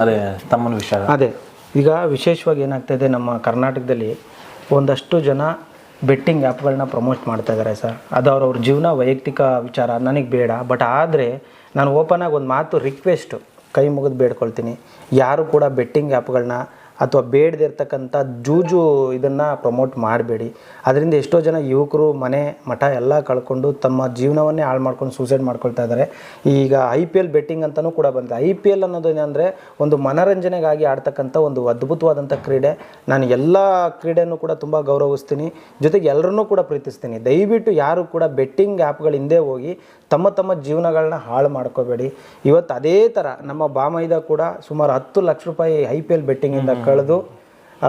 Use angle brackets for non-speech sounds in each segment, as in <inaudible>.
ಅದೇ, ತಮ್ಮನ ವಿಷಯ. ಅದೇ, ಈಗ ವಿಶೇಷವಾಗಿ ಏನಾಗ್ತಾಯಿದೆ ನಮ್ಮ ಕರ್ನಾಟಕದಲ್ಲಿ ಒಂದಷ್ಟು ಜನ ಬೆಟ್ಟಿಂಗ್ ಆ್ಯಪ್ಗಳನ್ನ ಪ್ರಮೋಟ್ ಮಾಡ್ತಾ ಇದ್ದಾರೆ ಸರ್. ಅದು ಅವ್ರವ್ರ ಜೀವನ ವೈಯಕ್ತಿಕ ವಿಚಾರ, ನನಗೆ ಬೇಡ. ಬಟ್ ಆದರೆ, ನಾನು ಓಪನಾಗಿ ಒಂದು ಮಾತು ರಿಕ್ವೆಸ್ಟು ಕೈ ಮುಗಿದು ಬೇಡ್ಕೊಳ್ತೀನಿ. ಯಾರು ಕೂಡ ಬೆಟ್ಟಿಂಗ್ ಆ್ಯಪ್ಗಳನ್ನ ಅಥವಾ ಬೇಡದೇ ಇರ್ತಕ್ಕಂಥ ಜೂಜು ಇದನ್ನು ಪ್ರಮೋಟ್ ಮಾಡಬೇಡಿ. ಅದರಿಂದ ಎಷ್ಟೋ ಜನ ಯುವಕರು ಮನೆ, ಮಠ ಎಲ್ಲ ಕಳ್ಕೊಂಡು ತಮ್ಮ ಜೀವನವನ್ನೇ ಹಾಳು ಮಾಡ್ಕೊಂಡು ಸೂಸೈಡ್ ಮಾಡ್ಕೊಳ್ತಾ ಇದ್ದಾರೆ ಈಗ ಐ ಪಿ ಎಲ್ ಬೆಟ್ಟಿಂಗ್ ಅಂತಲೂ ಕೂಡ ಬಂದಿದೆ. ಐ ಪಿ ಎಲ್ ಅನ್ನೋದು ಏನಂದರೆ ಒಂದು ಮನರಂಜನೆಗಾಗಿ ಆಡ್ತಕ್ಕಂಥ ಒಂದು ಅದ್ಭುತವಾದಂಥ ಕ್ರೀಡೆ. ನಾನು ಎಲ್ಲ ಕ್ರೀಡೆಯನ್ನು ಕೂಡ ತುಂಬ ಗೌರವಿಸ್ತೀನಿ. ಜೊತೆಗೆ ಎಲ್ಲರನ್ನೂ ಕೂಡ ಪ್ರೀತಿಸ್ತೀನಿ. ದಯವಿಟ್ಟು ಯಾರು ಕೂಡ ಬೆಟ್ಟಿಂಗ್ ಆ್ಯಪ್ಗಳ ಹಿಂದೆ ಹೋಗಿ ತಮ್ಮ ತಮ್ಮ ಜೀವನಗಳನ್ನ ಹಾಳು ಮಾಡ್ಕೋಬೇಡಿ. ಇವತ್ತು ಅದೇ ಥರ ನಮ್ಮ ಬಾಮೈದ ಕೂಡ ಸುಮಾರು ಹತ್ತು ಲಕ್ಷ ರೂಪಾಯಿ ಐ ಪಿ ಎಲ್ ಬೆಟ್ಟಿಂಗಿಂದ ಕಳೆದು ಆ,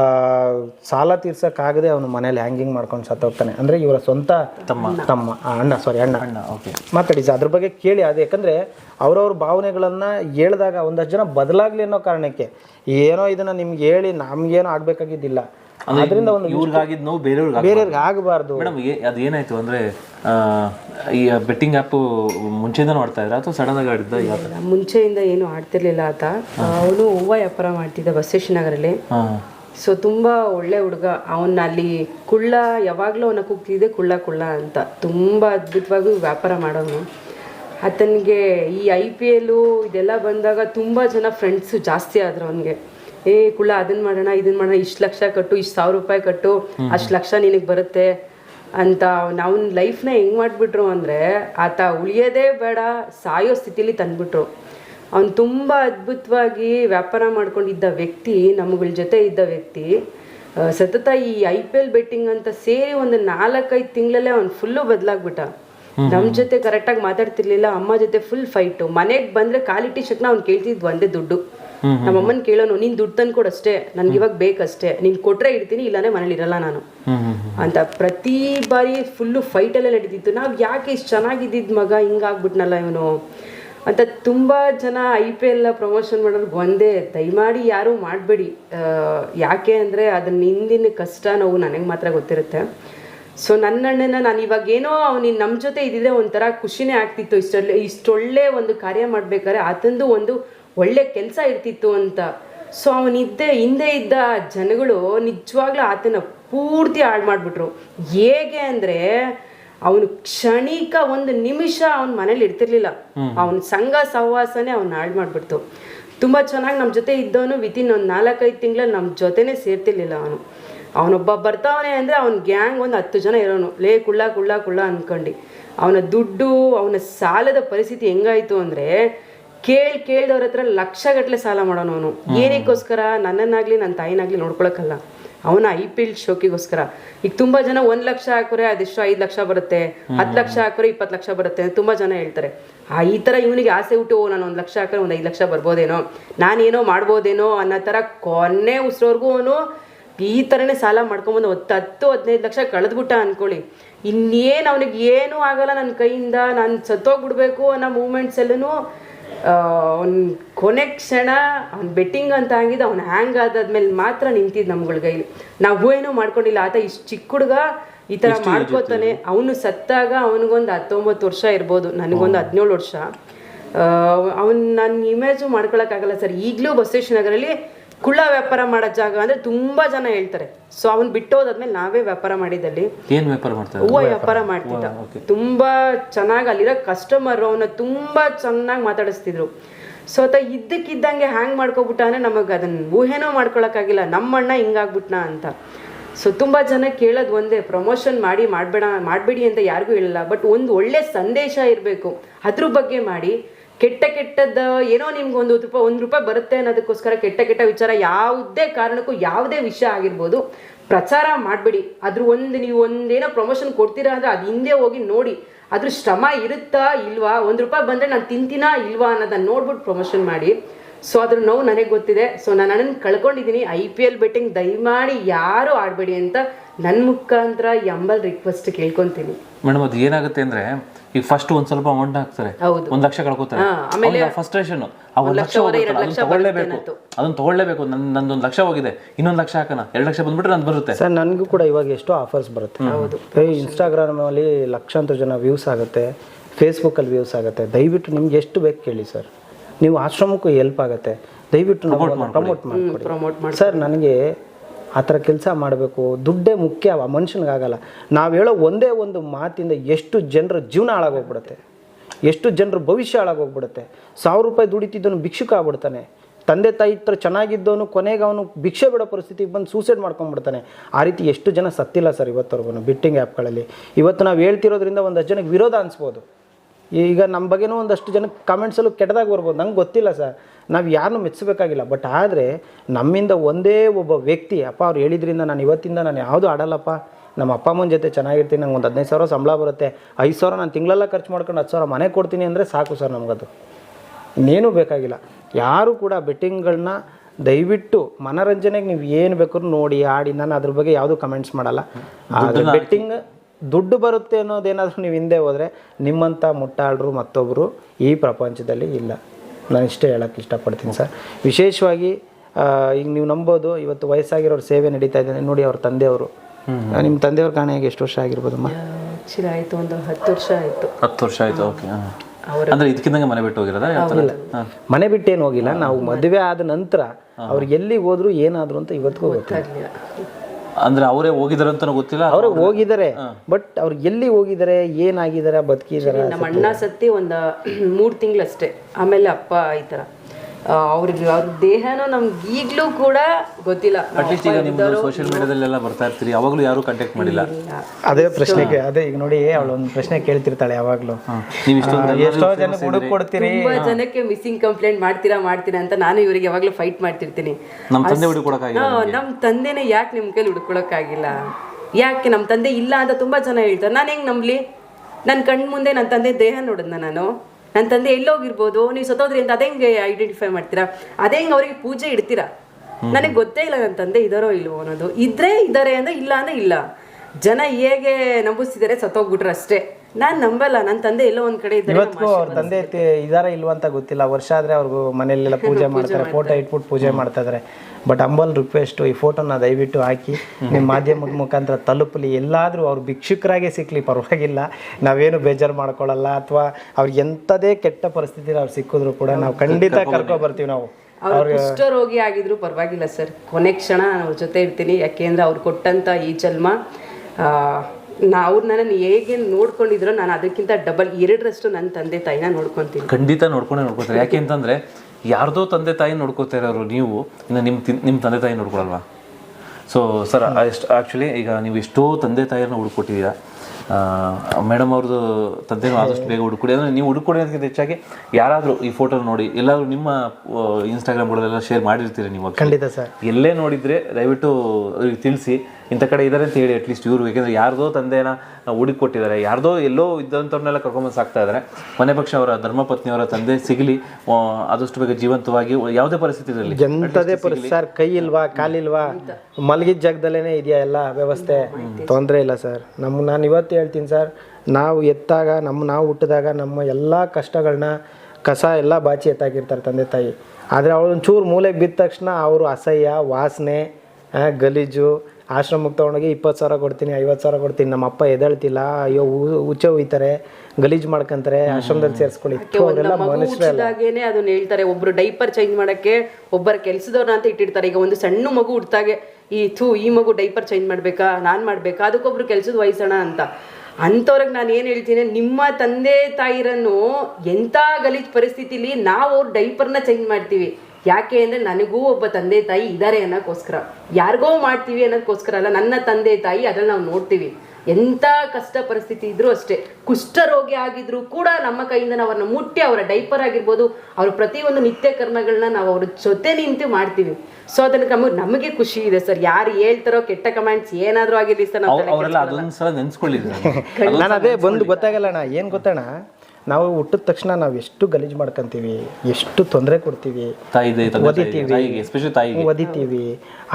ಸಾಲ ತೀರ್ಸೋಕ್ಕಾಗದೆ ಅವನು ಮನೇಲಿ ಹ್ಯಾಂಗಿಂಗ್ ಮಾಡ್ಕೊಂಡು ಸತ್ತೋಗ್ತಾನೆ. ಅಂದರೆ ಇವರ ಸ್ವಂತ ತಮ್ಮ. ತಮ್ಮ ಅಣ್ಣ ಸಾರಿ ಅಣ್ಣ. ಅಣ್ಣ ಓಕೆ ಮಾತಾಡಿ ಸರ್ ಅದ್ರ ಬಗ್ಗೆ ಕೇಳಿ. ಅದು ಯಾಕಂದರೆ ಅವ್ರವ್ರ ಭಾವನೆಗಳನ್ನು ಹೇಳಿದಾಗ ಒಂದಷ್ಟು ಜನ ಬದಲಾಗಲಿ ಅನ್ನೋ ಕಾರಣಕ್ಕೆ ಏನೋ ಇದನ್ನು ನಿಮ್ಗೆ ಹೇಳಿ ನಮ್ಗೇನೋ ಆಗಬೇಕಾಗಿದ್ದಿಲ್ಲ. ಅದರಿಂದ ಒಂದು ಇವ್ರಿಗಾಗಿದ್ ನೋವು ಬೇರೆಯವ್ರಿಗೆ ಬೇರೆಯವ್ರಿಗೆ ಆಗಬಾರ್ದು. ಮೇಡಮ್ ಅದು ಏನಾಯ್ತು ಅಂದ್ರೆ ಆ, ಈ ಬೆಟ್ಟಿಂಗ್ ಆ್ಯಪ್ ಮುಂಚೆಯಿಂದ ಮಾಡ್ತಾ ಇದ್ರ ಅಥವಾ ಸಡನ್ ಆಗಿ ಆಡಿದ್ದ ಮುಂಚೆಯಿಂದ ಏನು ಆಡ್ತಿರ್ಲಿಲ್ಲ ಆತ. ಅವನು ಹೂವು ವ್ಯಾಪಾರ ಮಾಡ್ತಿದ್ದ ಬಸವೇಶ್ ನಗರಲ್ಲಿ. ಸೊ ತುಂಬಾ ಒಳ್ಳೆ ಹುಡುಗ. ಅವನ್ನ ಅಲ್ಲಿ ಕುಳ್ಳ ಯಾವಾಗಲೂ ಅವನ ಕೂಗ್ತಿದ್ದೆ ಕುಳ್ಳ ಕುಳ್ಳ ಅಂತ. ತುಂಬಾ ಅದ್ಭುತವಾಗಿ ವ್ಯಾಪಾರ ಮಾಡೋನು. ಆತನಿಗೆ ಈ ಐ ಪಿ ಎಲ್ ಇದೆಲ್ಲ ಬಂದಾಗ ತುಂಬಾ ಜನ ಫ್ರೆಂಡ್ಸು ಜಾಸ್ತಿ ಆದ್ರು ಅವನಿಗೆ. ಏ ಕುಳ್ಳ ಅದನ್ನ ಮಾಡೋಣ ಇದನ್ನ ಮಾಡೋಣ ಇಷ್ಟು ಲಕ್ಷ ಕಟ್ಟು ಇಷ್ಟು ಸಾವಿರ ರೂಪಾಯಿ ಕಟ್ಟು ಅಷ್ಟು ಲಕ್ಷ ನಿನಗೆ ಬರುತ್ತೆ ಅಂತ ನಾವು ಲೈಫ್ನ ಹೆಂಗೆ ಮಾಡಿಬಿಟ್ರು ಅಂದರೆ ಆತ ಉಳಿಯೋದೇ ಬೇಡ ಸಾಯೋ ಸ್ಥಿತಿಲಿ ತಂದ್ಬಿಟ್ರು. ಅವ್ನು ತುಂಬ ಅದ್ಭುತವಾಗಿ ವ್ಯಾಪಾರ ಮಾಡ್ಕೊಂಡಿದ್ದ ವ್ಯಕ್ತಿ ನಮ್ಮಗಳ ಜೊತೆ ಇದ್ದ ವ್ಯಕ್ತಿ ಸತತ ಈ ಐ ಪಿ ಎಲ್ ಬೆಟ್ಟಿಂಗ್ ಅಂತ ಸೇರಿ ಒಂದು ನಾಲ್ಕೈದು ತಿಂಗಳಲ್ಲೇ ಅವ್ನು ಫುಲ್ಲು ಬದಲಾಗ್ಬಿಟ್ಟ. ನಮ್ಮ ಜೊತೆ ಕರೆಕ್ಟಾಗಿ ಮಾತಾಡ್ತಿರ್ಲಿಲ್ಲ ಅಮ್ಮ ಜೊತೆ ಫುಲ್ ಫೈಟು ಮನೆಗೆ ಬಂದರೆ ಕಾಲಿಟಿ ಶಕ್ನ ಅವ್ನು ಕೇಳ್ತಿದ್ದು ಒಂದೇ ದುಡ್ಡು. ನಮ್ಮ ಅಮ್ಮನ ಕೇಳೋನು ನೀನ್ ದುಡ್ಡು ತಂದು ಕೊಡಷ್ಟೇ ಅಷ್ಟೇ ನನ್ಗೆ ಇವಾಗ ಬೇಕಷ್ಟೇ ನೀನ್ ಕೊಟ್ರೆ ಇಡ್ತೀನಿ ಇಲ್ಲಾನೆ ಮನೇಲಿ ಇರಲ್ಲ ನಾನು. ಅಂತ ಪ್ರತಿ ಬಾರಿ ಫುಲ್ಲು ಫೈಟಲ್ಲೇ ನಡೀತಿತ್ತು. ನಾವ್ ಯಾಕೆ ಇಷ್ಟು ಚೆನ್ನಾಗಿದ್ದಿದ್ ಮಗ ಹಿಂಗಾಗ್ಬಿಟ್ನಲ್ಲ ಇವನು. ಅಂತ ತುಂಬಾ ಜನ ಐ ಪಿ ಎಲ್ ಪ್ರಮೋಷನ್ ಮಾಡೋರ್ಗೆ ಒಂದೇ. ದಯಮಾಡಿ ಯಾರೂ ಮಾಡಬೇಡಿ. ಯಾಕೆ ಅಂದ್ರೆ ಅದನ್ನ ಹಿಂದಿನ ಕಷ್ಟ ನೋವು ನನಗೆ ಮಾತ್ರ ಗೊತ್ತಿರುತ್ತೆ. ಸೊ ನನ್ನ ಅಣ್ಣನ ನಾನು ಇವಾಗ ಏನೋ ಅವನು ನಮ್ಮ ಜೊತೆ ಇದ್ದಿದ್ರೆ ಒಂಥರ ಖುಷಿನೇ ಆಗ್ತಿತ್ತು. ಇಷ್ಟೊಳ್ಳೆ ಇಷ್ಟೊಳ್ಳೆ ಒಂದು ಕಾರ್ಯ ಮಾಡ್ಬೇಕಾದ್ರೆ ಆತಂದು ಒಂದು ಒಳ್ಳೆ ಕೆಲಸ ಇರ್ತಿತ್ತು ಅಂತ. ಸೊ ಅವನಿದ್ದೆ ಹಿಂದೆ ಇದ್ದ ಜನಗಳು ನಿಜವಾಗ್ಲೂ ಆತನ ಪೂರ್ತಿ ಹಾಳು ಮಾಡಿಬಿಟ್ರು. ಹೇಗೆ ಅಂದರೆ ಅವನು ಕ್ಷಣಿಕ ಒಂದು ನಿಮಿಷ ಅವನ ಮನೇಲಿ ಇರ್ತಿರ್ಲಿಲ್ಲ. ಅವನ ಸಂಘ ಸಹವಾಸನೇ ಅವನ ಹಾಳು ಮಾಡಿಬಿಡ್ತು. ತುಂಬ ಚೆನ್ನಾಗಿ ನಮ್ಮ ಜೊತೆ ಇದ್ದವನು ವಿತಿನ್ ಒಂದು ನಾಲ್ಕೈದು ತಿಂಗಳಲ್ಲಿ ನಮ್ಮ ಜೊತೆನೇ ಸೇರ್ತಿರ್ಲಿಲ್ಲ ಅವನು. ಅವನೊಬ್ಬ ಬರ್ತಾವನೆ ಅಂದರೆ ಅವ್ನ ಗ್ಯಾಂಗ್ ಒಂದು ಹತ್ತು ಜನ ಇರೋನು. ಲೇ ಕುಳ್ಳ ಕುಳ್ಳ ಕುಳ್ಳ ಅಂದ್ಕೊಂಡು ಅವನ ದುಡ್ಡು ಅವನ ಸಾಲದ ಪರಿಸ್ಥಿತಿ ಹೆಂಗಾಯ್ತು ಅಂದರೆ ಕೇಳಿ ಕೇಳ್ದವ್ರ ಹತ್ರ ಲಕ್ಷಗಟ್ಟಲೆ ಸಾಲ ಮಾಡೋನು ಅವನು. ಏನಕ್ಕೋಸ್ಕರ ನನ್ನನ್ನಾಗ್ಲಿ ನನ್ನ ತಾಯಿನಾಗ್ಲಿ ನೋಡ್ಕೊಳಕ್ಕಲ್ಲ. ಅವನ ಐ ಪಿ ಎಲ್ ಶೋಕಿಗೋಸ್ಕರ. ಈಗ ತುಂಬಾ ಜನ ಒಂದ್ ಲಕ್ಷ ಹಾಕೋರೆ ಅದೆಷ್ಟು ಐದ್ ಲಕ್ಷ ಬರುತ್ತೆ ಹತ್ತು ಲಕ್ಷ ಹಾಕೋರೆ ಇಪ್ಪತ್ತು ಲಕ್ಷ ಬರುತ್ತೆ ತುಂಬಾ ಜನ ಹೇಳ್ತಾರೆ. ಆ ಈ ತರ ಇವನಿಗೆ ಆಸೆ ಹುಟ್ಟು ಓ ನಾನು ಒಂದ್ ಲಕ್ಷ ಹಾಕಿದ್ರೆ ಒಂದ್ ಐದು ಲಕ್ಷ ಬರ್ಬೋದೇನೋ ನಾನೇನೋ ಮಾಡ್ಬೋದೇನೋ ಅನ್ನೋ ತರ ಕೊನೆ ಉಸಿರೋರ್ಗು ಅವನು ಈ ಥರನೇ ಸಾಲ ಮಾಡ್ಕೊಂಬಂದು ಹತ್ತು ಹತ್ತು ಹದಿನೈದು ಲಕ್ಷ ಕಳೆದ್ಬಿಟ್ಟ ಅನ್ಕೊಳ್ಳಿ. ಇನ್ನೇನು ಅವನಿಗೆ ಏನೂ ಆಗಲ್ಲ ನನ್ನ ಕೈಯಿಂದ ನಾನು ಸತ್ತೋಗ್ಬಿಡ್ಬೇಕು ಅನ್ನೋ ಮೂಮೆಂಟ್ಸ್ ಎಲ್ಲೂ ಅವ್ನ ಕೊನೆ ಕ್ಷಣ ಅವ್ನು ಬೆಟ್ಟಿಂಗ್ ಅಂತ ಆಗಿದ್ದು ಅವ್ನು ಹ್ಯಾಂಗ್ ಆದಾದ್ಮೇಲೆ ಮಾತ್ರ ನಿಂತಿದ್ದು ನಮ್ಗಳ ಕೈಲಿ. ನಾವು ಏನೂ ಮಾಡ್ಕೊಂಡಿಲ್ಲ. ಆತ ಇಷ್ಟು ಚಿಕ್ಕ ಹುಡುಗ ಈ ಥರ ಮಾಡ್ಕೋತಾನೆ. ಅವನು ಸತ್ತಾಗ ಅವನಿಗೊಂದು ಹತ್ತೊಂಬತ್ತು ವರ್ಷ ಇರ್ಬೋದು. ನನಗೊಂದು ಹದಿನೇಳು ವರ್ಷ. ಅವನು ನನ್ನ ಇಮೇಜು ಮಾಡ್ಕೊಳಕ್ಕಾಗಲ್ಲ ಸರ್. ಈಗಲೂ ಬಸವೇಶ್ವರ ನಗರಲ್ಲಿ ಕುಳ್ಳ ವ್ಯಾಪಾರ ಮಾಡೋ ಜಾಗ ಅಂದ್ರೆ ತುಂಬಾ ಜನ ಹೇಳ್ತಾರೆ. ಸೊ ಅವನ್ ಬಿಟ್ಟೋದಾದ್ಮೇಲೆ ನಾವೇ ವ್ಯಾಪಾರ ಮಾಡಿದಲ್ಲಿ ಏನ್ ವ್ಯಾಪಾರ ಮಾಡ್ತಾರೆ ಹೂವು ವ್ಯಾಪಾರ ಮಾಡ್ತಿದ್ದ. ತುಂಬಾ ಚೆನ್ನಾಗಿ ಅಲ್ಲಿರೋ ಕಸ್ಟಮರ್ ಅವನ್ನ ತುಂಬಾ ಚೆನ್ನಾಗಿ ಮಾತಾಡಿಸ್ತಿದ್ರು. ಸೊ ಆತ ಇದ್ದಕ್ಕಿದ್ದಂಗೆ ಹ್ಯಾಂಗ್ ಮಾಡ್ಕೊಬಿಟ್ಟ ಅಂದ್ರೆ ನಮಗೆ ಅದನ್ನ ಊಹೆನೂ ಮಾಡ್ಕೊಳಕ್ಕಾಗಿಲ್ಲ. ನಮ್ಮಣ್ಣ ಹಿಂಗಾಗ್ಬಿಟ್ನಾ ಅಂತ. ಸೊ ತುಂಬಾ ಜನ ಕೇಳೋದು ಒಂದೇ ಪ್ರಮೋಷನ್ ಮಾಡಿ ಮಾಡಬೇಡ ಮಾಡಬೇಡಿ ಅಂತ ಯಾರಿಗೂ ಹೇಳಲ್ಲ. ಬಟ್ ಒಂದು ಒಳ್ಳೆ ಸಂದೇಶ ಇರಬೇಕು. ಅದ್ರ ಬಗ್ಗೆ ಮಾಡಿ ಕೆಟ್ಟ ಕೆಟ್ಟದ ಏನೋ ನಿಮ್ಗೆ ಒಂದು ರೂಪಾಯಿ ಒಂದು ರೂಪಾಯಿ ಬರುತ್ತೆ ಅನ್ನೋದಕ್ಕೋಸ್ಕರ ಕೆಟ್ಟ ಕೆಟ್ಟ ವಿಚಾರ ಯಾವುದೇ ಕಾರಣಕ್ಕೂ ಯಾವುದೇ ವಿಷಯ ಆಗಿರ್ಬೋದು, ಪ್ರಚಾರ ಮಾಡಬೇಡಿ. ಅದ್ರ ಒಂದು ನೀವು ಒಂದೇನೋ ಪ್ರಮೋಷನ್ ಕೊಡ್ತೀರಾ ಅಂದ್ರೆ ಅದು ಹಿಂದೆ ಹೋಗಿ ನೋಡಿ. ಅದ್ರ ಶ್ರಮ ಇರುತ್ತಾ ಇಲ್ವಾ? ಒಂದು ರೂಪಾಯಿ ಬಂದರೆ ನಾನು ತಿಂತೀನಾ ಇಲ್ವಾ ಅನ್ನೋದನ್ನ ನೋಡ್ಬಿಟ್ಟು ಪ್ರಮೋಷನ್ ಮಾಡಿ. ಸೊ ಅದ್ರ ನೋವು ನನಗೆ ಗೊತ್ತಿದೆ. ಸೊ ನಾನು ನನ್ನ ಕಳ್ಕೊಂಡಿದ್ದೀನಿ ಐ ಪಿ ಎಲ್ ಬೆಟ್ಟಿಂಗ್ ದಯಮಾಡಿ ಯಾರು ಆಡಬೇಡಿ ಅಂತ ನನ್ನ ಮುಖಾಂತರ ಎಂಬಲ್ ರಿಕ್ವೆಸ್ಟ್ ಕೇಳ್ಕೊತೀನಿ. ಮೇಡಮ್ ಅದು ಏನಾಗುತ್ತೆ ಅಂದ್ರೆ ಈಗ ಫಸ್ಟ್ ಒಂದ್ ಸ್ವಲ್ಪ ಅಮೌಂಟ್ ಹಾಕ್ತಾರೆ. ಹೌದು. ಒಂದ್ ಲಕ್ಷ ಕಳ್ಕೊತಾರೆ. ಆಮೇಲೆ ಫಸ್ಟ್ರೇಷನ್ ಆ ಒಂದ್ ಲಕ್ಷ ಹೋಗುತ್ತೆ ಅದನ್ನ ತಗೊಳ್ಳೇಬೇಕು. ಅದನ್ನ ತಗೊಳ್ಳೇಬೇಕು. ನನ್ ನಂದೊಂದ್ ಲಕ್ಷ ಹೋಗಿದೆ. ಇನ್ನೊಂದ್ ಲಕ್ಷ ಹಾಕೋಣ. ಎರಡ್ ಲಕ್ಷ ಬಂದ್ಬಿಟ್ರೆ ನಂದು ಬರುತ್ತೆ. ಸರ್ ನನಗೂ ಕೂಡ ಇವಾಗ ಎಷ್ಟೋ ಆಫರ್ಸ್ ಬರುತ್ತೆ. ಇನ್ಸ್ಟಾಗ್ರಾಮ್ ಅಲ್ಲಿ ಲಕ್ಷಾಂತರ ಜನ ವ್ಯೂಸ್ ಆಗುತ್ತೆ. ಫೇಸ್ಬುಕ್ಕಲ್ಲಿ ವ್ಯೂಸ್ ಆಗುತ್ತೆ. ದಯವಿಟ್ಟು ನಿಮ್ಗೆ ಎಷ್ಟು ಬೇಕು ಕೇಳಿ ಸರ್. ನೀವು ಆಶ್ರಮಕ್ಕೂ ಹೆಲ್ಪ್ ಆಗುತ್ತೆ. ದಯವಿಟ್ಟು ಪ್ರಮೋಟ್ ಮಾಡಿಕೊಡಿ. ಪ್ರಮೋಟ್ ಮಾಡಿ ಸರ್ ನನಗೆ ಆ ಥರ ಕೆಲಸ ಮಾಡಬೇಕು. ದುಡ್ಡೇ ಮುಖ್ಯ ಆ ಮನುಷ್ಯನಿಗಾಗಲ್ಲ. ನಾವು ಹೇಳೋ ಒಂದೇ ಒಂದು ಮಾತಿಂದ ಎಷ್ಟು ಜನರ ಜೀವನ ಹಾಳಾಗೋಗ್ಬಿಡುತ್ತೆ. ಎಷ್ಟು ಜನರ ಭವಿಷ್ಯ ಹಾಳಾಗೋಗ್ಬಿಡುತ್ತೆ. ಸಾವಿರ ರೂಪಾಯಿ ದುಡಿತಿದ್ದನು ಭಿಕ್ಷುಕ ಆಗ್ಬಿಡ್ತಾನೆ. ತಂದೆ ತಾಯಿ ಹತ್ರ ಚೆನ್ನಾಗಿದ್ದವನು, ಕೊನೆಗೆ ಅವನು ಭಿಕ್ಷೆ ಬಿಡೋ ಪರಿಸ್ಥಿತಿಗೆ ಬಂದು ಸೂಸೈಡ್ ಮಾಡ್ಕೊಂಡ್ಬಿಡ್ತಾನೆ ಆ ರೀತಿ ಎಷ್ಟು ಜನ ಸತ್ತಿಲ್ಲ ಸರ್ ಇವತ್ತವರೆಗೂ ಬಿಟ್ಟಿಂಗ್ ಆ್ಯಪ್ಗಳಲ್ಲಿ ಇವತ್ತು ನಾವು ಹೇಳ್ತಿರೋದ್ರಿಂದ ಒಂದಷ್ಟು ಜನಕ್ಕೆ ವಿರೋಧ ಅನಿಸ್ಬೋದು. ಈಗ ನಮ್ಮ ಬಗ್ಗೆನೂ ಒಂದಷ್ಟು ಜನ ಕಮೆಂಟ್ಸಲ್ಲೂ ಕೆಟ್ಟದಾಗಿ ಬರ್ಬೋದು. ನಂಗೆ ಗೊತ್ತಿಲ್ಲ ಸರ್. ನಾವು ಯಾರನ್ನೂ ಮೆಚ್ಚಬೇಕಾಗಿಲ್ಲ ಬಟ್ ಆದರೆ ನಮ್ಮಿಂದ ಒಂದೇ ಒಬ್ಬ ವ್ಯಕ್ತಿ ಅಪ್ಪ ಅವ್ರು ಹೇಳಿದ್ರಿಂದ ನಾನು ಇವತ್ತಿಂದ ನಾನು ಯಾವುದೂ ಆಡಲ್ಲಪ್ಪ. ನಮ್ಮ ಅಪ್ಪ ಅಮ್ಮನ ಜೊತೆ ಚೆನ್ನಾಗಿರ್ತೀನಿ. ನಂಗೆ ಒಂದು ಹದಿನೈದು ಸಾವಿರ ಸಂಬಳ ಬರುತ್ತೆ. ಐದು ಸಾವಿರ ನಾನು ತಿಂಗಳೆಲ್ಲ ಖರ್ಚು ಮಾಡ್ಕೊಂಡು ಹತ್ತು ಸಾವಿರ ಮನೆ ಕೊಡ್ತೀನಿ ಅಂದರೆ ಸಾಕು ಸರ್ ನಮಗದು. ಇನ್ನೇನೂ ಬೇಕಾಗಿಲ್ಲ. ಯಾರೂ ಕೂಡ ಬೆಟ್ಟಿಂಗ್ಗಳನ್ನ ದಯವಿಟ್ಟು ಮನರಂಜನೆಗೆ ನೀವು ಏನು ಬೇಕಾದ್ರೂ ನೋಡಿ ಆಡಿ ನಾನು ಅದ್ರ ಬಗ್ಗೆ ಯಾವುದೂ ಕಮೆಂಟ್ಸ್ ಮಾಡಲ್ಲ. ಆದರೆ ಬೆಟ್ಟಿಂಗ್ ದುಡ್ಡು ಬರುತ್ತೆ ಅನ್ನೋದೇನಾದರೂ ನೀವು ಹಿಂದೆ ಹೋದರೆ ನಿಮ್ಮಂಥ ಮುಟ್ಟಾಳರು ಮತ್ತೊಬ್ಬರು ಈ ಪ್ರಪಂಚದಲ್ಲಿ ಇಲ್ಲ. ನಾನು ಇಷ್ಟೇ ಹೇಳೋಕ್ಕೆ ಇಷ್ಟಪಡ್ತೀನಿ ಸರ್. ವಿಶೇಷವಾಗಿ ಈಗ ನೀವು ನಂಬೋದು ಇವತ್ತು ವಯಸ್ಸಾಗಿರೋರು ಸೇವೆ ನಡೀತಾ ಇದ್ದಾರೆ ನೋಡಿ ಅವ್ರ ತಂದೆಯವರು. ನಿಮ್ಮ ತಂದೆಯವ್ರ ಕಾಣೆಯಾಗಿ ಎಷ್ಟು ವರ್ಷ ಆಗಿರ್ಬೋದಮ್ಮ ಆಯಿತು ಆಯ್ತು ಒಂದು ಹತ್ತು ವರ್ಷ ಆಯಿತು. ಹತ್ತು ವರ್ಷ ಆಯಿತು ಓಕೆ ಅಂದ್ರೆ ಇದಕ್ಕಿಂತ ಮನೆ ಬಿಟ್ಟು ಹೋಗಿರೋದಾ. ಮನೆ ಬಿಟ್ಟೇನು ಹೋಗಿಲ್ಲ. ನಾವು ಮದುವೆ ಆದ ನಂತರ ಅವ್ರು ಎಲ್ಲಿ ಹೋದ್ರು ಏನಾದ್ರು ಅಂತ ಇವತ್ತಿಗೂ ಹೋಗ್ತಾ ಆಗ್ಲಿಲ್ಲ. ಅಂದ್ರೆ ಅವರೇ ಹೋಗಿದಾರೆ ಅಂತ ಗೊತ್ತಿಲ್ಲ? ಅವ್ರ ಹೋಗಿದಾರೆ ಬಟ್ ಅವ್ರು ಎಲ್ಲಿ ಹೋಗಿದಾರೆ ಏನಾಗಿದಾರೆ ಬದುಕಿದ್ದಾರೆ ನಮ್ಮ ಅಣ್ಣ ಸತ್ತಿ ಒಂದು ಮೂರು ತಿಂಗಳಷ್ಟೇ. ಆಮೇಲೆ ಅಪ್ಪ ಈ ಥರ ಆ, ಅವ್ರಿಗೆ ಅವ್ರ ದೇಹನೂ ನಮ್ಗೆ ಈಗಲೂ ಕೂಡ ಗೊತ್ತಿಲ್ಲ. ನಮ್ಮ ಅಟ್ಲೀಸ್ಟ್ ಈಗ ಸೋಷಿಯಲ್ ಮೀಡಿಯಾದಲ್ಲೆಲ್ಲ ಬರ್ತಾ ಇರ್ತೀರಿ. ಯಾವಾಗಲೂ ಯಾರು ಕಾಂಟ್ಯಾಕ್ಟ್ ಮಾಡಿಲ್ಲ. ಅದೇ ಪ್ರಶ್ನೆ ಅದೇ ಈಗ ನೋಡಿ ಅವಳು ಒಂದು ಪ್ರಶ್ನೆ ಕೇಳ್ತಿರ್ತಾಳೆ ಯಾವಾಗ್ಲೂ. ನೀವು ಇಷ್ಟೊಂದು ಎಷ್ಟೋ ಜನ ಹುಡುಕ್ ಕೊಡ್ತೀರಿ? ತುಂಬಾ ಜನಕ್ಕೆ ಮಿಸ್ಸಿಂಗ್ ಕಂಪ್ಲೇಂಟ್ ಮಾಡ್ತೀರಾ ಮಾಡ್ತೀರಾ ಅಂತ ನಾನು ಇವರಿಗೆ ಯಾವಾಗಲೂ ಫೈಟ್ ಮಾಡ್ತಿರ್ತೀನಿ. ನಮ್ಮ ತಂದೆ ಹುಡುಕೊಡಕ್ಕಾಗಿಲ್ಲ ನಮ್ಮ ನಮ್ ತಂದೆನೇ ಯಾಕೆ ನಿಮ್ ಕೈಲಿ ಹುಡುಕೊಳಕ್ಕಾಗಿಲ್ಲ? ಯಾಕೆ ನಮ್ಮ ತಂದೆ ಇಲ್ಲ ಅಂತ ತುಂಬಾ ಜನ ಹೇಳ್ತಾರೆ. ನಾನು ಹೆಂಗ್ ನಂಬ್ಲಿ? ನನ್ನ ಕಣ್ ಮುಂದೆ ನನ್ನ ತಂದೆ ದೇಹ ನೋಡಿದ್ನ ನಾನು. ನನ್ನ ತಂದೆ ಎಲ್ಲೋಗಿರ್ಬೋದು ನೀವು ಸತ್ತೋದ್ರಿ ಅಂತ ಅದೇ ಹೆಂಗೆ ಐಡೆಂಟಿಫೈ ಮಾಡ್ತೀರಾ? ಅದೇ ಹೆಂಗೆ ಅವ್ರಿಗೆ ಪೂಜೆ ಇಡ್ತೀರಾ? ನನಗೆ ಗೊತ್ತೇ ಇಲ್ಲ ನನ್ನ ತಂದೆ ಇದಾರೋ ಇಲ್ವೋ ಅನ್ನೋದು. ಇದ್ರೆ ಇದ್ದಾರೆ ಅಂದ್ರೆ ಇಲ್ಲ ಅಂದ್ರೆ ಇಲ್ಲ. ಜನ ಹೇಗೆ ನಂಬಿಸ್ತಿದ್ದಾರೆ ಸತ್ತೋಗ್ಬಿಟ್ರೆ ಅಷ್ಟೇ. ನಾನ್ ನಂಬಲ್ಲ ನನ್ನ ತಂದೆ ಎಲ್ಲೋ ಒಂದ್ ಕಡೆ ಇದ್ದಾರೆ ಅವ್ರ ತಂದೆ ಇದಾರ ಇಲ್ವಾ ಅಂತ ಗೊತ್ತಿಲ್ಲ. ವರ್ಷ ಆದ್ರೆ ಅವ್ರಿಗೂ ಮನೆಯಲ್ಲೆಲ್ಲ <laughs> ಪೂಜೆ ಮಾಡ್ತಾರೆ ಫೋಟೋ ಇಟ್ಬಿಟ್ಟು ಪೂಜೆ ಮಾಡ್ತಾ ಇದಾರೆ. ಬಟ್ ಅಂಬಲ್ ರಿಕ್ವೆಸ್ಟ್ ಈ ಫೋಟೋನ ದಯವಿಟ್ಟು ಹಾಕಿ ನಿಮ್ಮ ಮಾಧ್ಯಮದ ಮುಖಾಂತರ ತಲುಪಲಿ. ಎಲ್ಲಾದ್ರೂ ಅವ್ರು ಭಿಕ್ಷುಕರಾಗೆ ಸಿಕ್ಲಿ ಪರವಾಗಿಲ್ಲ. ನಾವೇನು ಬೇಜಾರು ಮಾಡ್ಕೊಳ್ಳಲ್ಲ ಅಥವಾ ಅವ್ರಿಗೆ ಎಂಥದೇ ಕೆಟ್ಟ ಪರಿಸ್ಥಿತಿ ಅವ್ರು ಸಿಕ್ಕಿದ್ರು ಕೂಡ ನಾವು ಖಂಡಿತ ಕರ್ಕೊ ಬರ್ತೀವಿ ನಾವು. ರೋಗಿ ಆಗಿದ್ರು ಪರವಾಗಿಲ್ಲ ಸರ್. ಕೊನೆ ಕ್ಷಣ ನಾನು ಅವ್ರ ಜೊತೆ ಇರ್ತೀನಿ. ಯಾಕೆಂದ್ರೆ ಅವ್ರು ಕೊಟ್ಟಂತ ಈ ಜನ್ಮ ಆ, ನಾ ಅವ್ರು ನನ್ನನ್ನು ಹೇಗೆ ನೋಡ್ಕೊಂಡಿದ್ರು ನಾನು ಅದಕ್ಕಿಂತ ಡಬಲ್ ಎರಡರಷ್ಟು ನನ್ನ ತಂದೆ ತಾಯಿನ ನೋಡ್ಕೊಂತೀನಿ. ಖಂಡಿತ ನೋಡ್ಕೊಂಡೆ ನೋಡ್ಕೊತಾರೆ ಯಾಕೆ ಅಂತಂದ್ರೆ ಯಾರ್ದೋ ತಂದೆ ತಾಯಿ ನೋಡ್ಕೋತಾ ಇರೋರು ನೀವು ಇನ್ನು ನಿಮ್ಮ ನಿಮ್ಮ ತಂದೆ ತಾಯಿ ನೋಡ್ಕೊಳಲ್ವಾ? ಸೊ ಸರ್ ಎಷ್ಟು ಆ್ಯಕ್ಚುಲಿ ಈಗ ನೀವು ಎಷ್ಟೋ ತಂದೆ ತಾಯಿಯನ್ನು ಹುಡುಕೊಟ್ಟಿದ್ದೀರಾ ಮೇಡಮ್ ಅವ್ರದ್ದು ತಂದೆನೂ ಆದಷ್ಟು ಬೇಗ ಹುಡುಕೊಡಿ ಅಂದರೆ ನೀವು ಹುಡುಕೊಡಿ ಅನ್ನೋದಕ್ಕಿಂತ ಹೆಚ್ಚಾಗಿ ಯಾರಾದರೂ ಈ ಫೋಟೋ ನೋಡಿ ಎಲ್ಲಾದರೂ ನಿಮ್ಮ ಇನ್ಸ್ಟಾಗ್ರಾಮ್ಗಳಲ್ಲೆಲ್ಲ ಶೇರ್ ಮಾಡಿರ್ತೀರಿ ನೀವು ಖಂಡಿತ ಸರ್ ಎಲ್ಲೇ ನೋಡಿದರೆ ದಯವಿಟ್ಟು ಅವ್ರಿಗೆ ತಿಳಿಸಿ. ಇಂಥ ಕಡೆ ಇದ್ದಾರೆ ಅಂತ ಹೇಳಿ ಅಟ್ಲೀಸ್ಟ್ ಇವರು. ಏಕೆಂದರೆ ಯಾರ್ದೋ ತಂದೆನ ಹುಡುಕಿ ಕೊಟ್ಟಿದ್ದಾರೆ. ಯಾರ್ದೋ ಎಲ್ಲೋ ಇದ್ದಂಥವ್ರನ್ನೆಲ್ಲ ಕರ್ಕೊಂಬಂದು ಸಾಕ್ತಾ ಇದ್ದಾರೆ. ಮನೆ ಪಕ್ಷ ಅವರ ಧರ್ಮಪತ್ನಿಯವರ ತಂದೆ ಸಿಗಲಿ ಆದಷ್ಟು ಬೇಗ ಜೀವಂತವಾಗಿ ಯಾವುದೇ ಪರಿಸ್ಥಿತಿಯಲ್ಲಿ ಎಂಥದೇ ಪರಿಸ್ಥಿತಿ ಸರ್ ಕೈ ಇಲ್ವಾ ಕಾಲಿಲ್ವಾ ಮಲಗಿದ ಜಾಗದಲ್ಲೇ ಇದೆಯಾ ಎಲ್ಲ ವ್ಯವಸ್ಥೆ? ತೊಂದರೆ ಇಲ್ಲ ಸರ್. ನಮ್ಮ ನಾನು ಇವತ್ತು ಹೇಳ್ತೀನಿ ಸರ್ ನಾವು ಎತ್ತಾಗ ನಮ್ಮ ನಾವು ಹುಟ್ಟಿದಾಗ ನಮ್ಮ ಎಲ್ಲ ಕಷ್ಟಗಳನ್ನ ಕಸ ಎಲ್ಲ ಬಾಚಿ ಎತ್ತಾಕಿರ್ತಾರೆ ತಂದೆ ತಾಯಿ. ಆದರೆ ಅವಳು ಒಂಚೂರು ಮೂಲೆಗೆ ಬಿದ್ದ ತಕ್ಷಣ ಅವರು ಅಸಹ್ಯ ವಾಸನೆ ಗಲೀಜು ಆಶ್ರಮಕ್ಕೆ ತೊಗೊಂಡೋಗಿ ಇಪ್ಪತ್ತು ಸಾವಿರ ಕೊಡ್ತೀನಿ ಐವತ್ತು ಸಾವಿರ ಕೊಡ್ತೀನಿ. ನಮ್ಮ ಅಪ್ಪ ಎದಳ್ತಿಲ್ಲ ಅಯ್ಯೋ ಹುಚ್ಚ ಉಚ್ಚೆ ಹೋಯ್ತಾರೆ ಗಲೀಜ್ ಮಾಡ್ಕೊಂತಾರೆ ಆಶ್ರಮದಲ್ಲಿ ಸೇರಿಸ್ಕೊಳ್ಳಿ. ಅವರೆಲ್ಲ ಅದನ್ನ ಹೇಳ್ತಾರೆ. ಒಬ್ರು ಡೈಪರ್ ಚೇಂಜ್ ಮಾಡಕ್ಕೆ ಒಬ್ಬರ ಕೆಲಸದವ್ರ ಅಂತ ಇಟ್ಟಿರ್ತಾರೆ. ಈಗ ಒಂದು ಸಣ್ಣ ಮಗು ಹುಟ್ಟಿದಾಗೆ ಈ ಥೂ ಈ ಮಗು ಡೈಪರ್ ಚೇಂಜ್ ಮಾಡ್ಬೇಕಾ ನಾನ್ ಮಾಡ್ಬೇಕಾ ಅದಕ್ಕೊಬ್ರು ಕೆಲ್ಸದ ವಹಿಸೋಣ ಅಂತ. ಅಂಥವ್ರಿಗೆ ನಾನು ಏನು ಹೇಳ್ತೀನಿ ನಿಮ್ಮ ತಂದೆ ತಾಯಿರನ್ನು ಎಂಥ ಗಲೀಜ್ ಪರಿಸ್ಥಿತಿಲಿ ನಾವು ಅವ್ರ ಡೈಪರ್ನ ಚೇಂಜ್ ಮಾಡ್ತೀವಿ. ಯಾಕೆ ಅಂದರೆ ನನಗೂ ಒಬ್ಬ ತಂದೆ ತಾಯಿ ಇದ್ದಾರೆ ಅನ್ನೋಕ್ಕೋಸ್ಕರ. ಯಾರಿಗೋ ಮಾಡ್ತೀವಿ ಅನ್ನೋದಕ್ಕೋಸ್ಕರ ಅಲ್ಲ ನನ್ನ ತಂದೆ ತಾಯಿ ಅದ್ರಲ್ಲಿ ನಾವು ನೋಡ್ತೀವಿ. ಎಂಥ ಕಷ್ಟ ಪರಿಸ್ಥಿತಿ ಇದ್ರೂ ಅಷ್ಟೇ. ಕುಷ್ಠರೋಗಿ ಆಗಿದ್ರೂ ಕೂಡ ನಮ್ಮ ಕೈಯಿಂದ ನಾವು ಅವ್ರನ್ನ ಮುಟ್ಟಿ ಅವರ ಡೈಪರ್ ಆಗಿರ್ಬೋದು ಅವ್ರ ಪ್ರತಿಯೊಂದು ನಿತ್ಯ ಕರ್ಮಗಳನ್ನ ನಾವು ಅವ್ರ ಜೊತೆ ನಿಂತು ಮಾಡ್ತೀವಿ. ಸೊ ಅದನ್ನ ನಮಗೆ ನಮಗೆ ಖುಷಿ ಇದೆ ಸರ್. ಯಾರು ಹೇಳ್ತಾರೋ ಕೆಟ್ಟ ಕಮೆಂಟ್ಸ್ ಏನಾದರೂ ಆಗಿರ್ಲಿ ಸರ್ <laughs> ನಾನು ಅದೇ ಬಂದು ಗೊತ್ತಾಗಲ್ಲಣ್ಣ ಏನು ಗೊತ್ತಣ್ಣ? ನಾವು ಹುಟ್ಟಿದ ತಕ್ಷಣ ನಾವು ಎಷ್ಟು ಗಲೀಜು ಮಾಡ್ಕೊಂತೀವಿ ಎಷ್ಟು ತೊಂದರೆ ಕೊಡ್ತೀವಿ ಒದಿತೀವಿ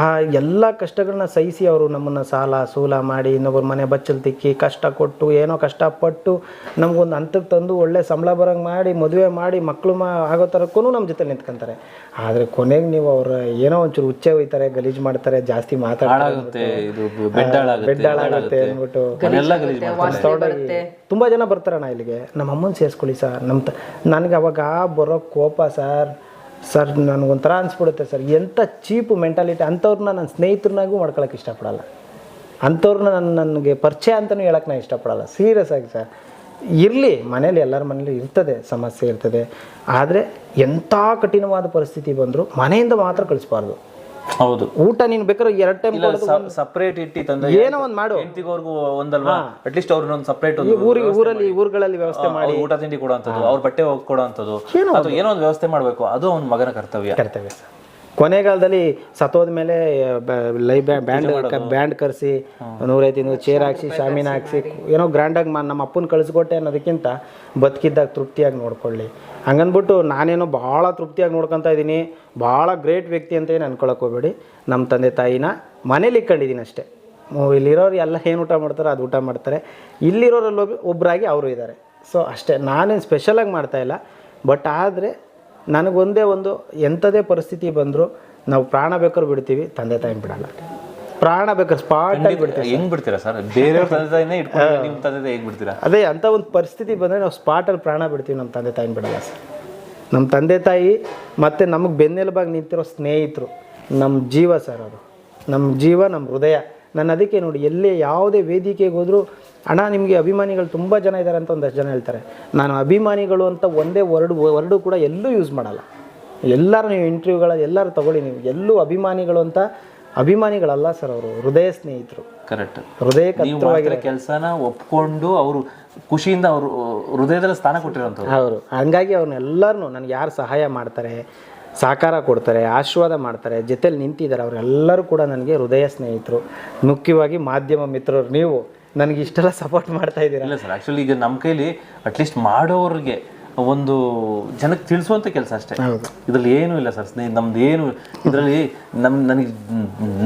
ಆ ಎಲ್ಲ ಕಷ್ಟಗಳನ್ನ ಸಹಿಸಿ ಅವರು ನಮ್ಮನ್ನ ಸಾಲ ಸೂಲ ಮಾಡಿ ಇನ್ನೊಬ್ಬರ ಮನೆ ಬಚ್ಚಲ್ ತಿಕ್ಕಿ ಕಷ್ಟ ಕೊಟ್ಟು ಏನೋ ಕಷ್ಟಪಟ್ಟು ನಮಗೊಂದು ಹಂತಕ್ಕೆ ತಂದು ಒಳ್ಳೆ ಸಂಬಳ ಬರೋಂಗೆ ಮಾಡಿ ಮದುವೆ ಮಾಡಿ ಮಕ್ಕಳು ಮಾ ಆಗೋ ಥರಕ್ಕೂ ನಮ್ಮ ಜೊತೆ ನಿಂತ್ಕೊಂತಾರೆ. ಆದರೆ ಕೊನೆಗೆ ನೀವು ಅವ್ರ ಏನೋ ಒಂಚೂರು ಉಚ್ಚೆ ಹೋಯ್ತಾರೆ ಗಲೀಜು ಮಾಡ್ತಾರೆ ಜಾಸ್ತಿ ಮಾತಾಡ್ತಾರೆ ಬೆಡ್ಡಾಳಾಗುತ್ತೆ ಬೆಡ್ ಹಾಳಾಗುತ್ತೆ. ಅಂದ್ಬಿಟ್ಟು. ತುಂಬ ಜನ ಬರ್ತಾರಣ್ಣ ಇಲ್ಲಿಗೆ. ನಮ್ಮ ಅಮ್ಮನ ಸೇರಿಸ್ಕೊಳ್ಳಿ ಸರ್. ನಮ್ಮ ತ ನನಗೆ ಅವಾಗ ಬರೋ ಕೋಪ ಸರ್ ಸರ್ ನನಗೊಂಥರ ಅನಿಸ್ಬಿಡುತ್ತೆ ಸರ್. ಎಂಥ ಚೀಪ್ ಮೆಂಟಾಲಿಟಿ ಅಂಥವ್ರನ್ನ ನನ್ನ ಸ್ನೇಹಿತರನ್ನಾಗೂ ಮಾಡ್ಕೊಳಕ್ಕೆ ಇಷ್ಟಪಡಲ್ಲ. ಅಂಥವ್ರನ್ನ ನನ್ನ ನನಗೆ ಪರಿಚಯ ಅಂತಲೂ ಹೇಳಕ್ಕೆ ನಾನು ಇಷ್ಟಪಡಲ್ಲ. ಸೀರಿಯಸ್ ಆಗಿ ಸರ್. ಇರಲಿ, ಮನೇಲಿ ಎಲ್ಲರ ಮನೇಲಿ ಇರ್ತದೆ, ಸಮಸ್ಯೆ ಇರ್ತದೆ. ಆದರೆ ಎಂಥ ಕಠಿಣವಾದ ಪರಿಸ್ಥಿತಿ ಬಂದರೂ ಮನೆಯಿಂದ ಮಾತ್ರ ಕಳಿಸ್ಬಾರ್ದು. ಹೌದು. ಊಟ ನೀನು ಬೇಕಾದ್ರೆ ಎರಡು ಟೈಮ್ ಸಪ್ರೇಟ್ ಇಟ್ಟಿ ತಂದೆ ಏನೋ ಒಂದು ಮಾಡು. ಹೆಂಡತಿಗೋರ್ಗು ಒಂದಲ್ವಾ? ಅಟ್ಲೀಸ್ಟ್ ಅವ್ರನ್ನ ಒಂದು ಸಪರೇಟ್ ಒಂದು ಊರಿಗೆ ಊರಲ್ಲಿ ಊರುಗಳಲ್ಲಿ ವ್ಯವಸ್ಥೆ ಮಾಡಿ. ಊಟ ತಿಂಡಿ ಕೊಡುವಂಥದ್ದು ಅವ್ರ ಬಟ್ಟೆ ಹೋಗಿ ಕೊಡುವಂಥದ್ದು ಅಥವಾ ಏನೋ ಒಂದು ವ್ಯವಸ್ಥೆ ಮಾಡಬೇಕು ಅದು ಅವ್ನ ಮಗನ ಕರ್ತವ್ಯ. ಕರ್ತವ್ಯ ಸರ್. ಕೊನೆಗಾಲದಲ್ಲಿ ಸತ್ತೋದ ಮೇಲೆ ಲೈ ಬ್ಯಾಂಡ್ ಬ್ಯಾಂಡ್ ಕರೆಸಿ ನೂರೈದು ನೂರು ಚೇರ್ ಹಾಕ್ಸಿ ಶಾಮೀನ ಹಾಕ್ಸಿ ಏನೋ ಗ್ರ್ಯಾಂಡಾಗಿ ಮಾ ನಮ್ಮ ಅಪ್ಪನ ಕಳಿಸ್ಕೊಟ್ಟೆ ಅನ್ನೋದಕ್ಕಿಂತ ಬದುಕಿದ್ದಾಗ ತೃಪ್ತಿಯಾಗಿ ನೋಡ್ಕೊಳ್ಳಿ. ಹಂಗನ್ಬಿಟ್ಟು ನಾನೇನೋ ಭಾಳ ತೃಪ್ತಿಯಾಗಿ ನೋಡ್ಕೊತಾ ಇದ್ದೀನಿ. ಭಾಳ ಗ್ರೇಟ್ ವ್ಯಕ್ತಿ ಅಂತ ಏನು ಅನ್ಕೊಳಕ್ಕೆ ಹೋಗ್ಬೇಡಿ. ನಮ್ಮ ತಂದೆ ತಾಯಿನ ಮನೇಲಿ ಇಟ್ಕೊಂಡಿದ್ದೀನಿ ಅಷ್ಟೇ. ಇಲ್ಲಿರೋರು ಎಲ್ಲ ಏನು ಊಟ ಮಾಡ್ತಾರೋ ಅದು ಊಟ ಮಾಡ್ತಾರೆ. ಇಲ್ಲಿರೋರಲ್ಲಿ ಒಬ್ಬ- ಒಬ್ಬರಾಗಿ ಅವರು ಇದ್ದಾರೆ. ಸೊ ಅಷ್ಟೇ ನಾನೇನು ಸ್ಪೆಷಲಾಗಿ ಮಾಡ್ತಾ ಇಲ್ಲ. ಬಟ್ ಆದರೆ ನನಗೊಂದೇ ಒಂದು ಎಂಥದೇ ಪರಿಸ್ಥಿತಿ ಬಂದರೂ ನಾವು ಪ್ರಾಣ ಬೇಕಾದ್ರೂ ಬಿಡ್ತೀವಿ ತಂದೆ ತಾಯಿ ಬಿಡಲ್ಲ. ಪ್ರಾಣ ಬೇಕಾದ್ರೆ ಸ್ಪಾಟ್ ಬಿಡ್ತೀವಿ. ಹೆಂಗ್ ಬಿಡ್ತೀರಾ ಸರ್? ಬೇರೆ ತಂದೆ ತಾಯಿನೇ ಇಟ್ಕೊಂಡು ತಂದೆ ತಾಯಿ ಹೇಗ್ ಬಿಡ್ತೀರಾ? ಅದೇ ಅಂಥ ಒಂದು ಪರಿಸ್ಥಿತಿ ಬಂದರೆ ನಾವು ಸ್ಪಾಟಲ್ಲಿ ಪ್ರಾಣ ಬಿಡ್ತೀವಿ ನಮ್ಮ ತಂದೆ ತಾಯಿನ ಬಿಡಲ್ಲ ಸರ್. ನಮ್ಮ ತಂದೆ ತಾಯಿ ಮತ್ತು ನಮಗೆ ಬೆನ್ನೆಲುಬಾಗಿ ನಿಂತಿರೋ ಸ್ನೇಹಿತರು ನಮ್ಮ ಜೀವ ಸರ್ ಅದು. ನಮ್ಮ ಜೀವ ನಮ್ಮ ಹೃದಯ. ನಾನು ಅದಕ್ಕೆ ನೋಡಿ ಎಲ್ಲೇ ಯಾವುದೇ ವೇದಿಕೆಗೆ ಹೋದರೂ ಅಣ್ಣ ನಿಮಗೆ ಅಭಿಮಾನಿಗಳು ತುಂಬ ಜನ ಇದ್ದಾರೆ ಅಂತ ಒಂದಷ್ಟು ಜನ ಹೇಳ್ತಾರೆ. ನಾನು ಅಭಿಮಾನಿಗಳು ಅಂತ ಒಂದೇ ವರ್ಡ್ ವರ್ಡು ಕೂಡ ಎಲ್ಲೂ ಯೂಸ್ ಮಾಡಲ್ಲ. ಎಲ್ಲರೂ ನೀವು ಇಂಟರ್ವ್ಯೂಗಳ ಎಲ್ಲರೂ ತಗೊಳ್ಳಿ ನೀವು. ಎಲ್ಲೂ ಅಭಿಮಾನಿಗಳು ಅಂತ ಅಭಿಮಾನಿಗಳಲ್ಲ ಸರ್ ಅವರು ಹೃದಯ ಸ್ನೇಹಿತರು. ಕರೆಕ್ಟ್ ಹೃದಯ ಕೆಲಸನ ಒಪ್ಕೊಂಡು ಅವರು ಖುಷಿಯಿಂದ ಅವರು ಹೃದಯದಲ್ಲಿ ಸ್ಥಾನ ಕೊಟ್ಟಿರೋಂಥವ್ರು. ಅವರು ಹಂಗಾಗಿ ಅವ್ರನ್ನೆಲ್ಲರನ್ನೂ ನನಗೆ ಯಾರು ಸಹಾಯ ಮಾಡ್ತಾರೆ ಸಹಕಾರ ಕೊಡ್ತಾರೆ ಆಶೀರ್ವಾದ ಮಾಡ್ತಾರೆ ಜೊತೆಲಿ ನಿಂತಿದ್ದಾರೆ ಅವರೆಲ್ಲರೂ ಕೂಡ ನನಗೆ ಹೃದಯ ಸ್ನೇಹಿತರು. ಮುಖ್ಯವಾಗಿ ಮಾಧ್ಯಮ ಮಿತ್ರರು ನೀವು. ನನಗೆ ಇಷ್ಟೆಲ್ಲ ಸಪೋರ್ಟ್ ಮಾಡ್ತಾ ಇದ್ದೀರಾ? ಇಲ್ಲ ಸರ್ ಆ್ಯಕ್ಚುಲಿ ಈಗ ನಮ್ಮ ಕೈಲಿ ಅಟ್ಲೀಸ್ಟ್ ಮಾಡೋರಿಗೆ ಒಂದು ಜನಕ್ಕೆ ತಿಳಿಸುವಂತ ಕೆಲಸ ಅಷ್ಟೇ. ಇದ್ರಲ್ಲಿ ಏನು ಇಲ್ಲ ಸರ್ ಸ್ನೇಹಿತ ನಮ್ದು ಏನು ಇದರಲ್ಲಿ ನಮ್ ನನಗೆ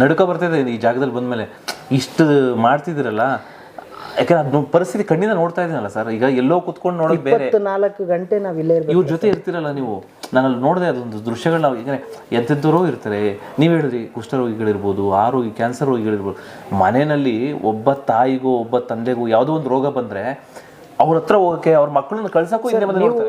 ನಡುಕ ಬರ್ತಿದೆ ಈ ಜಾಗದಲ್ಲಿ ಬಂದ್ಮೇಲೆ. ಇಷ್ಟು ಮಾಡ್ತಿದ್ದೀರಲ್ಲ ಯಾಕಂದ್ರೆ ಅದ್ನ ಪರಿಸ್ಥಿತಿ ಕಣ್ಣಿಂದ ನೋಡ್ತಾ ಇದ್ದೀನಲ್ಲ ಸರ್ ಈಗ ಎಲ್ಲೋ ಕುತ್ಕೊಂಡು ನೋಡೋದು ಬೇರೆ. ನಾಲ್ಕು ಗಂಟೆ ನಾವು ಇಲ್ಲೇ ಇರ್ಬೇಕು ಇವ್ರ ಜೊತೆ ಇರ್ತಿರಲ್ಲ ನೀವು. ನಾನು ಅಲ್ಲಿ ನೋಡಿದೆ ಅದೊಂದು ದೃಶ್ಯಗಳನ್ನ ಯಾಕಂದ್ರೆ ಎಂತೆಂಥವ್ರೋ ಇರ್ತಾರೆ. ನೀವು ಹೇಳಿದ್ರಿ ಕುಷ್ಠರೋಗಿಗಳಿರ್ಬೋದು ರೋಗಿ ಕ್ಯಾನ್ಸರ್ ರೋಗಿಗಳಿರ್ಬೋದು. ಮನೆಯಲ್ಲಿ ಒಬ್ಬ ತಾಯಿಗೂ ಒಬ್ಬ ತಂದೆಗೂ ಯಾವುದೋ ಒಂದು ರೋಗ ಬಂದ್ರೆ ಅವ್ರ ಹತ್ರ ಹೋಗಕ್ಕೆ ಅವ್ರ ಮಕ್ಕಳನ್ನ ಕಳ್ಸಕ್ಕೂ ಹಿಂದೆ ಬಂದು ನೋಡ್ತಾರೆ.